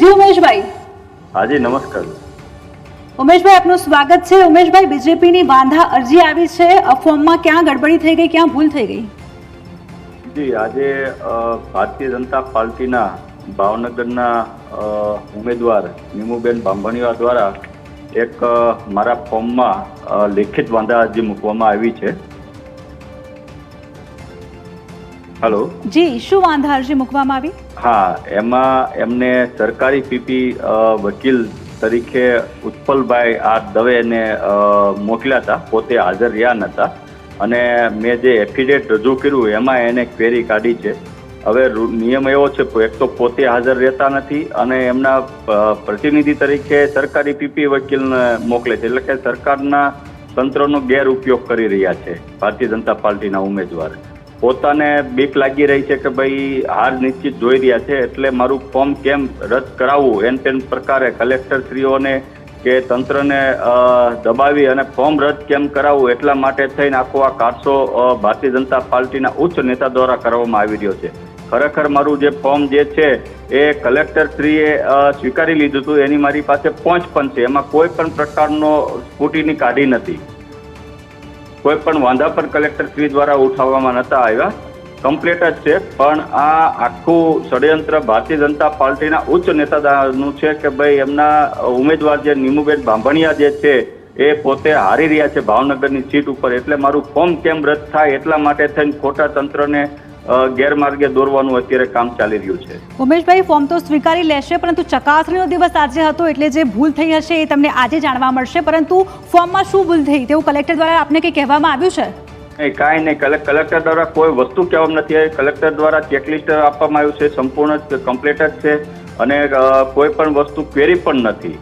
જી ઉમેશભાઈ. હાજી નમસ્કાર. ઉમેશભાઈ આપનું સ્વાગત છે. ઉમેશભાઈ બીજેપીની વાંધા અરજી આવી છે. ફોર્મમાં ક્યાં ગડબડી થઈ ગઈ ક્યાં ભૂલ થઈ ગઈ? જી આજે ભારતીય જનતા પાર્ટીના ભાવનગરના ઉમેદવાર નીમુબેન બાંભણીવા દ્વારા એક મારા ફોર્મમાં લેખિત વાંધા અરજી મૂકવામાં આવી છે. હલો. જી શું વાંધા અરજી મૂકવામાં આવી? હા એમાં એમને સરકારી પીપી વકીલ તરીકે ઉત્પલભાઈ આ દવેને મોકલ્યા હતા પોતે હાજર રહ્યા નહોતા અને મેં જે એફિડેટ રજૂ કર્યું એમાં એને ક્વેરી કાઢી છે. હવે નિયમ એવો છે એક તો પોતે હાજર રહેતા નથી અને એમના પ્રતિનિધિ તરીકે સરકારી પીપી વકીલને મોકલે છે. એટલે કે સરકારના તંત્રનો ગેરઉપયોગ કરી રહ્યા છે. ભારતીય જનતા પાર્ટીના ઉમેદવાર. પોતાને બીક લાગી રહી છે કે ભાઈ હાર નિશ્ચિત જોઈ રહ્યા છે એટલે મારું ફોર્મ કેમ રદ કરાવવું? એન તેન પ્રકારે કલેક્ટર શ્રીઓને કે તંત્રને દબાવી અને ફોર્મ રદ કેમ કરાવવું એટલા માટે થઈને આખો આ કારસો ભારતીય જનતા પાર્ટીના ઉચ્ચ નેતા દ્વારા કરવામાં આવી રહ્યો છે. ખરેખર મારું જે ફોર્મ જે છે એ કલેક્ટર શ્રીએ સ્વીકારી લીધું હતું. એની મારી પાસે પહોંચ પણ છે. એમાં કોઈ પણ પ્રકારનો સ્કૂટીની કાઢી નથી. કોઈ પણ વાંધા પણ કલેક્ટર શ્રી દ્વારા ઉઠાવવામાં નહોતા આવ્યા. કમ્પ્લીટ જ છે, પણ આ આખું ષડયંત્ર ભારતીય જનતા પાર્ટીના ઉચ્ચ નેતાનું છે કે ભાઈ એમના ઉમેદવાર જે નીમુબેન બાંભણિયા જે છે, એ પોતે હારી રહ્યા છે ભાવનગરની સીટ ઉપર. એટલે મારું ફોર્મ કેમ રદ થાય એટલા માટે થઈને ખોટા તંત્રને ગેરમાર્ગે દોરવાનું અત્યારે કામ ચાલી રહ્યું છે. ઉમેશભાઈ ફોર્મ તો સ્વીકારી લેશે પરંતુ ચકાસણીનો દિવસ આજે હતો એટલે જે ભૂલ થઈ હશે એ તમને આજે જાણવા મળશે. પરંતુ ફોર્મમાં શું ભૂલ થઈ તેવું કલેક્ટર દ્વારા આપને કંઈ કહેવામાં આવ્યું છે? નહીં કાંઈ નહીં. કલે- કલેક્ટર દ્વારા કોઈ વસ્તુ કહેવામાં નથી આવી. કલેક્ટર દ્વારા ચેકલિસ્ટ આપવામાં આવ્યું છે. સંપૂર્ણ કમ્પ્લીટ જ છે. અને કોઈ પણ વસ્તુ ક્વેરી પણ નથી.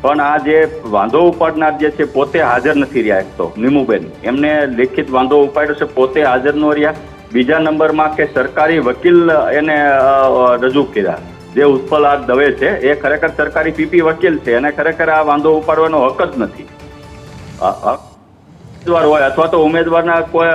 પણ આ જે વાંધો ઉપાડનાર જે છે પોતે હાજર નથી રહ્યા એક તો નીમુબેન. એમને લેખિત વાંધો ઉપાડ્યો છે પોતે હાજર ન રહ્યા. બીજા નંબરમાં કે સરકારી વકીલ એને રજૂ કર્યા. જે ઉત્પલ આ દવે છે, એ ખરેખર સરકારી પીપી વકીલ છે. અને ખરેખર આ વાંધો ઉપાડવાનો હક જ નથી. ઉમેદવાર હોય અથવા તો ઉમેદવારના કોઈ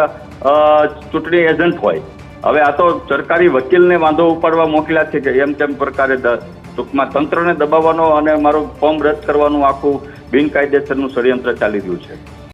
ચૂંટણી એજન્ટ હોય. હવે આ તો સરકારી વકીલને વાંધો ઉપાડવા મોકલ્યા છે કે એમ તેમ પ્રકારે ટૂંકમાં તંત્રને દબાવવાનો અને મારું ફોર્મ રદ કરવાનું આખું બિનકાયદેસરનું ષડયંત્ર ચાલી રહ્યું છે.